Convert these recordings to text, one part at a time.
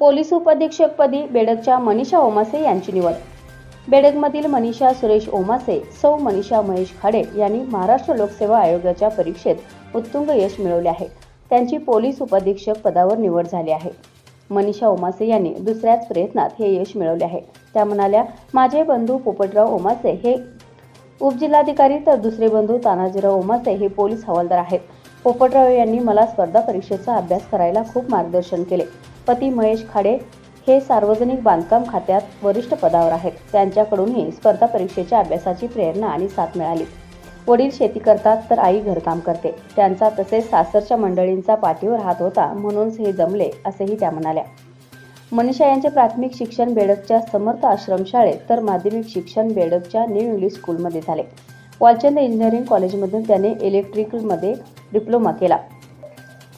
Police उपअधीक्षकपदी बेडकच्या Manisha Omase यांची निवड. बेडकमधील मनीषा सुरेश ओमासे सौ मनीषा महेश खाडे यांनी महाराष्ट्र लोकसेवा आयोगाच्या परीक्षेत उत्तुंग यश मिळवले आहे. त्यांची पोलीस उपअधीक्षक पदावर निवड झाली आहे. मनीषा ओमासे यांनी दुसऱ्याच प्रयत्नात हे यश मिळवले आहे. त्या म्हणाल्या माझे बंधू पोपटराव ओमासे हे उपजिल्हाधिकारी तर दुसरे बंधू तानाजीराव ओमासे हे पोलीस हवालदार आहेत. पोपटराव यांनी मला स्पर्धा परीक्षेचा अभ्यास करायला खूप मार्गदर्शन केले. पती महेश खाडे हे सार्वजनिक बांधकाम खात्यात वरिष्ठ पदावर आहेत. त्यांच्याकडूनही स्पर्धा परीक्षेच्या अभ्यासाची प्रेरणा आणि साथ मिळाली. वडील शेती करतात तर आई घरकाम करते. त्यांचा तसेच सासरच्या मंडळींचा पाठीवर हात होता म्हणूनच हे जमले असेही त्या म्हणाल्या. मनीषा यांचे प्राथमिक शिक्षण बेडकच्या समर्थ आश्रमशाळेत तर माध्यमिक शिक्षण बेडकच्या न्यू इंग्लिश स्कूलमध्ये झाले. वालचंद इंजिनिअरिंग कॉलेजमधून त्याने इलेक्ट्रिकलमध्ये डिप्लोमा केला.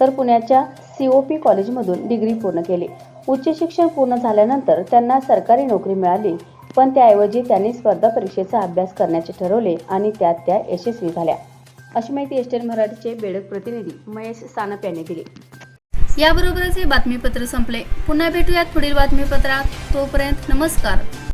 तर पुण्याच्या सी ओ पी कॉलेजमधून डिग्री पूर्ण केली. उच्च शिक्षण पूर्ण झाल्यानंतर त्यांना सरकारी नोकरी मिळाली पण त्याऐवजी त्यांनी स्पर्धा परीक्षेचा अभ्यास करण्याचे ठरवले आणि त्यात त्या यशस्वी झाल्या. अशी माहिती एस्टेन मराठीचे बेडक प्रतिनिधी महेश सानप यांनी दिली. याबरोबरच हे बातमीपत्र संपले. पुन्हा भेटूयात पुढील बातमीपत्रात. तोपर्यंत नमस्कार.